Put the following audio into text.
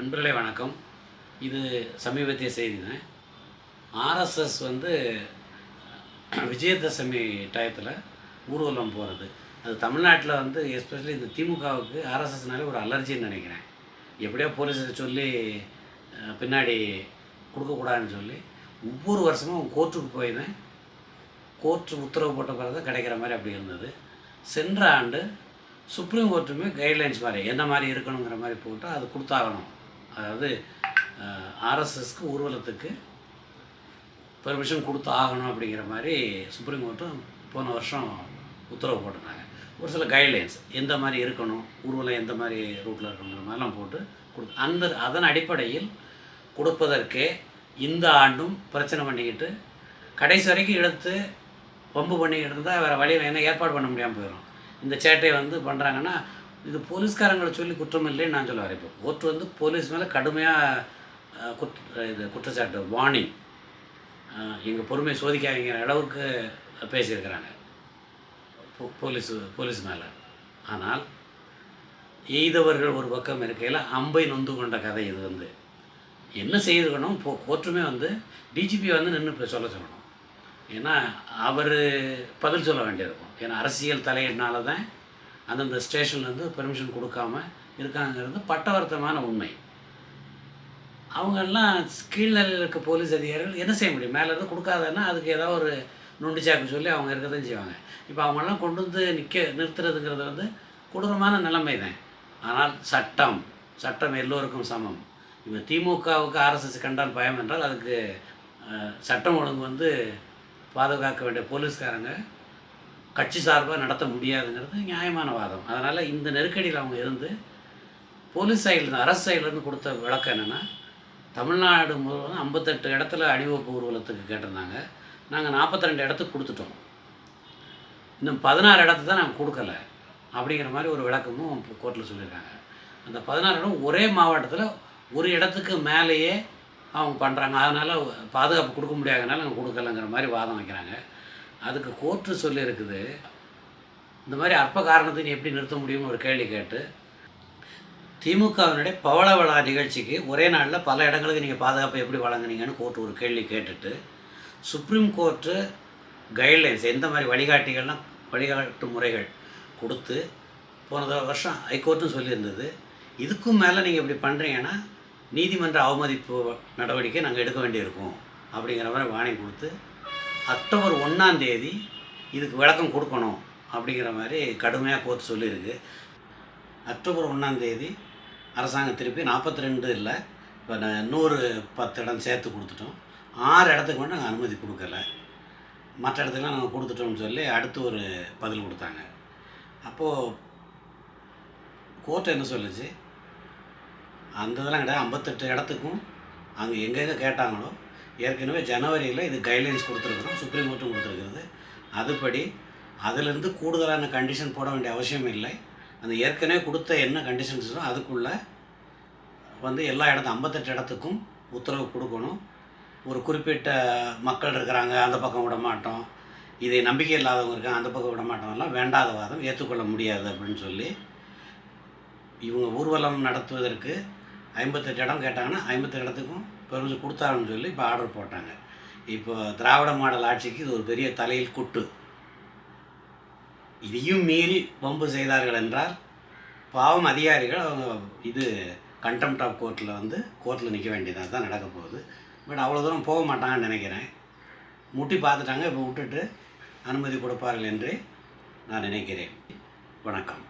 நண்பர்களே வணக்கம். இது சமீபத்திய செய்தி தான் ஆர்எஸ்எஸ் வந்து விஜயதசமி டயத்தில் ஊர்வலம் போகிறது அது தமிழ்நாட்டில் வந்து எஸ்பெஷலி இந்த திமுகவுக்கு ஆர்எஸ்எஸ்னாலே ஒரு அலர்ஜின்னு நினைக்கிறேன். எப்படியோ போலீஸை சொல்லி பின்னாடி கொடுக்கக்கூடாதுன்னு சொல்லி ஒவ்வொரு வருஷமும் கோர்ட்டுக்கு போயிருந்தேன். கோர்ட்டு உத்தரவு போட்ட பிறகு தான் கிடைக்கிற மாதிரி அப்படி இருந்தது. சென்ற ஆண்டு சுப்ரீம் கோர்ட்டுமே கைட்லைன்ஸ் மாதிரி என்ன மாதிரி இருக்கணுங்கிற மாதிரி போட்டு அது கொடுத்தாகணும். அதாவது ஆர்எஸ்எஸ்க்கு ஊர்வலத்துக்கு பெர்மிஷன் கொடுத்து ஆகணும் அப்படிங்கிற மாதிரி சுப்ரீம் கோர்ட்டும் போன வருஷம் உத்தரவு போட்டிருந்தாங்க. ஒரு சில கைட்லைன்ஸ் எந்த மாதிரி இருக்கணும் ஊர்வலம் எந்த மாதிரி ரூட்டில் இருக்கணுங்கிற மாதிரிலாம் போட்டு கொடு அந்த அதன் அடிப்படையில் கொடுப்பதற்கே இந்த ஆண்டும் பிரச்சனை பண்ணிக்கிட்டு கடைசி வரைக்கும் எடுத்து பம்பு பண்ணிக்கிட்டு இருந்தால் வேறு வழியில் என்ன ஏற்பாடு பண்ண முடியாமல் போயிடும் இந்த சேட்டை வந்து பண்ணுறாங்கன்னா இது போலீஸ்காரங்களை சொல்லி குற்றம் இல்லைன்னு நான் சொல்ல வரேன் இப்போ. கோர்ட் வந்து போலீஸ் மேலே கடுமையாக குற்ற இது குற்றச்சாட்டு வார்னிங் எங்கள் பொறுமையை சோதிக்காதீங்கிற அளவுக்கு பேசியிருக்கிறாங்க. போலீஸ் போலீஸ் மேலே. ஆனால் எய்தவர்கள் ஒரு பக்கம் இருக்கையில் அம்பை நொந்து கொண்ட கதை இது வந்து. என்ன செய்திருக்கணும்? இப்போ கோர்ட்டுமே வந்து டிஜிபி வந்து நின்று இப்போ சொல்ல சொல்லணும். ஏன்னா அவர் பதில் சொல்ல வேண்டியிருக்கும். ஏன்னா அரசியல் தலையினால தான் அந்தந்த ஸ்டேஷன்லேருந்து பெர்மிஷன் கொடுக்காம இருக்காங்கிறது பட்டவர்த்தமான உண்மை. அவங்கெல்லாம் கீழ்நிலையில் இருக்க போலீஸ் அதிகாரிகள் என்ன செய்ய முடியும்? மேலேருந்து கொடுக்காதன்னா அதுக்கு ஏதாவது ஒரு நொண்டி சொல்லி அவங்க இருக்க தான் செய்வாங்க. இப்போ அவங்கெல்லாம் கொண்டு வந்து நிற்க நிறுத்துறதுங்கிறது வந்து கொடூரமான நிலைமை தான் ஆனால் சட்டம் சட்டம் எல்லோருக்கும் சமம். இப்போ திமுகவுக்கு ஆர்எஸ்எஸ் கண்டால் பயம் என்றால் அதுக்கு சட்டம் ஒழுங்கு வந்து பாதுகாக்க வேண்டிய போலீஸ்காரங்க கட்சி சார்பாக நடத்த முடியாதுங்கிறது நியாயமான வாதம். அதனால் இந்த நெருக்கடியில் அவங்க இருந்து போலீஸ் சைட்லேருந்து அரசு சைட்லேருந்து கொடுத்த விளக்கம் என்னென்னா தமிழ்நாடு முழுவதும் ஐம்பத்தெட்டு இடத்துல அணிவகுப்பு ஊர்வலத்துக்கு கேட்டிருந்தாங்க. நாங்கள் நாற்பத்திரெண்டு இடத்துக்கு கொடுத்துட்டோம். இன்னும் பதினாறு இடத்த தான் நாங்கள் கொடுக்கல அப்படிங்கிற மாதிரி ஒரு விளக்கமும் கோர்ட்டில் சொல்லியிருக்காங்க. அந்த பதினாறு இடம் ஒரே மாவட்டத்தில் ஒரு இடத்துக்கு மேலேயே அவங்க பண்ணுறாங்க அதனால் பாதுகாப்பு கொடுக்க முடியாதனால நாங்கள் கொடுக்கலங்கிற மாதிரி வாதம் வைக்கிறாங்க. அதுக்கு கோர்ட்டு சொல்லியிருக்குது. இந்த மாதிரி அற்ப காரணத்தை நீ எப்படி நிறுத்த முடியும்னு ஒரு கேள்வி கேட்டு திமுகவினுடைய பவள விழா நிகழ்ச்சிக்கு ஒரே நாளில் பல இடங்களுக்கு நீங்கள் பாதுகாப்பு எப்படி வழங்குனீங்கன்னு கோர்ட் ஒரு கேள்வி கேட்டுட்டு சுப்ரீம் கோர்ட்டு கைட்லைன்ஸ் எந்த மாதிரி வழிகாட்டிகள்லாம் வழிகாட்டு முறைகள் கொடுத்து போன வருஷம் ஹைகோர்ட்டும் சொல்லியிருந்தது. இதுக்கும் மேலே நீங்கள் இப்படி பண்ணுறீங்கன்னா நீதிமன்ற அவமதிப்பு நடவடிக்கை நாங்கள் எடுக்க வேண்டியிருக்கும் அப்படிங்கிற மாதிரி வாணி கொடுத்து அக்டோபர் ஒன்றாம் தேதி இதுக்கு விளக்கம் கொடுக்கணும் அப்படிங்கிற மாதிரி கடுமையாக கோர்ட் சொல்லியிருக்கு. அக்டோபர் ஒன்றாம் தேதி அரசாங்கம் திருப்பி நாற்பத்தி ரெண்டு இல்லை இப்போ நான் நூறு பத்து இடம் சேர்த்து கொடுத்துட்டோம். ஆறு இடத்துக்கு மட்டும் நாங்கள் அனுமதி கொடுக்கல. மற்ற இடத்துக்குலாம் நாங்கள் கொடுத்துட்டோம்னு சொல்லி அடுத்து ஒரு பதில் கொடுத்தாங்க. அப்போது கோர்ட் என்ன சொல்லுச்சு? அந்த இதெல்லாம் கிடையாது ஐம்பத்தெட்டு இடத்துக்கும் அங்கே எங்கெங்கே கேட்டாங்களோ ஏற்கனவே ஜனவரியில் இது கைட்லைன்ஸ் கொடுத்துருக்குறோம் சுப்ரீம் கோர்ட்டும் கொடுத்துருக்குறது. அதுபடி அதிலிருந்து கூடுதலான கண்டிஷன் போட வேண்டிய அவசியம் இல்லை. அந்த ஏற்கனவே கொடுத்த என்ன கண்டிஷன்ஸோ அதுக்குள்ளே வந்து எல்லா இடத்து ஐம்பத்தெட்டு இடத்துக்கும் உத்தரவு கொடுக்கணும். ஒரு குறிப்பிட்ட மக்கள் இருக்கிறாங்க அந்த பக்கம் விட மாட்டோம். இதை நம்பிக்கை இல்லாதவங்க இருக்காங்க அந்த பக்கம் விட மாட்டோம்லாம் வேண்டாத வாதம் ஏற்றுக்கொள்ள முடியாது அப்படின்னு சொல்லி இவங்க ஊர்வலம் நடத்துவதற்கு ஐம்பத்தெட்டு இடம் கேட்டாங்கன்னா ஐம்பத்தெட்டு இடத்துக்கும் பெருஞ்சு கொடுத்தாங்கன்னு சொல்லி இப்போ ஆர்டர் போட்டாங்க. இப்போ திராவிட மாடல் ஆட்சிக்கு இது ஒரு பெரிய தலையில் குட்டு. இதையும் மீறி வம்பு செய்தார்கள் என்றால் பாவம் அதிகாரிகள் அவங்க இது கண்டெம்ட் ஆஃப் கோர்ட்டில் வந்து கோர்ட்டில் நிற்க வேண்டியதாக தான் நடக்க போகுது. பட் அவ்வளோ தூரம் போக மாட்டாங்கன்னு நினைக்கிறேன். முட்டி பார்த்துட்டாங்க இப்போ விட்டுட்டு அனுமதி கொடுப்பார்கள் என்று நான் நினைக்கிறேன். வணக்கம்.